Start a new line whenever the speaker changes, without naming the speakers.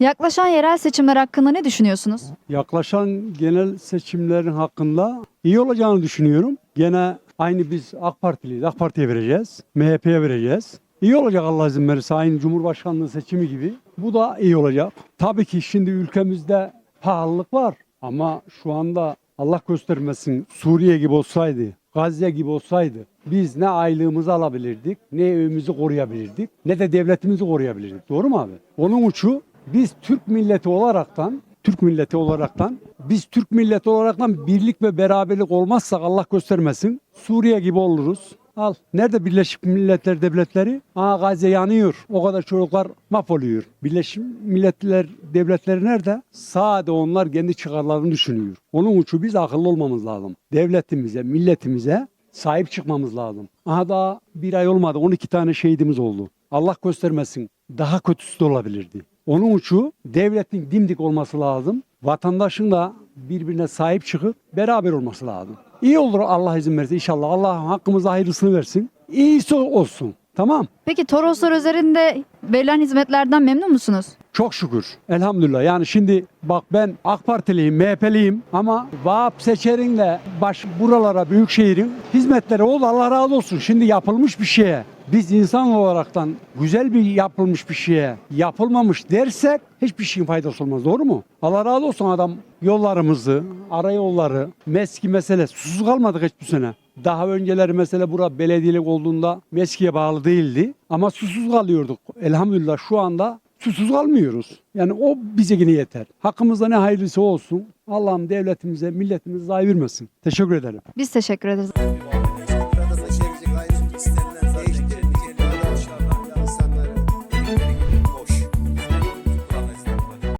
Yaklaşan yerel seçimler hakkında ne düşünüyorsunuz?
Yaklaşan genel seçimlerin hakkında iyi olacağını düşünüyorum. Gene aynı biz AK Partiliyiz. AK Parti'ye vereceğiz. MHP'ye vereceğiz. İyi olacak Allah izin verirse aynı Cumhurbaşkanlığı seçimi gibi. Bu da iyi olacak. Tabii ki şimdi ülkemizde pahalılık var. Ama şu anda Allah göstermesin Suriye gibi olsaydı, Gazze gibi olsaydı biz ne aylığımızı alabilirdik, ne evimizi koruyabilirdik, ne de devletimizi koruyabilirdik. Doğru mu abi? Onun uçu biz Türk milleti olaraktan Türk milleti olaraktan biz Türk milleti olaraktan birlik ve beraberlik olmazsak Allah göstermesin Suriye gibi oluruz. Al. Nerede Birleşik Milletler Devletleri? Aa Gazze yanıyor. O kadar çocuklar mahvoluyor. Birleşik Milletler Devletleri nerede? Sade onlar kendi çıkarlarını düşünüyor. Onun için biz akıllı olmamız lazım. Devletimize, milletimize sahip çıkmamız lazım. Aha daha bir ay olmadı 12 tane şehidimiz oldu. Allah göstermesin daha kötüsü de olabilirdi. Onun için devletin dimdik olması lazım. Vatandaşın da birbirine sahip çıkıp beraber olması lazım. İyi olur Allah izin verirse inşallah. Allah hakkımıza hayırlısını versin. İyisi olsun. Tamam.
Peki Toroslar üzerinde verilen hizmetlerden memnun musunuz?
Çok şükür. Elhamdülillah. Yani şimdi bak ben AK Partiliyim, MHP'liyim ama Vahap Seçer'inle baş buralara büyükşehirin hizmetleri oldu. Allah razı olsun. Şimdi yapılmış bir şeye biz insan olaraktan güzel bir yapılmış bir şeye yapılmamış dersek hiçbir şeyin faydası olmaz. Doğru mu? Allah razı olsun adam yollarımızı, ara yolları, meski mesele susuz kalmadık hiçbir sene. Daha önceleri mesela bura belediyelik olduğunda meskiye bağlı değildi ama susuz kalıyorduk. Elhamdülillah şu anda susuz kalmıyoruz. Yani o bize yine yeter. Hakkımızda ne hayırlısı olsun. Allah'ım devletimize, milletimize zayi vermesin. Teşekkür ederim.
Biz teşekkür ederiz.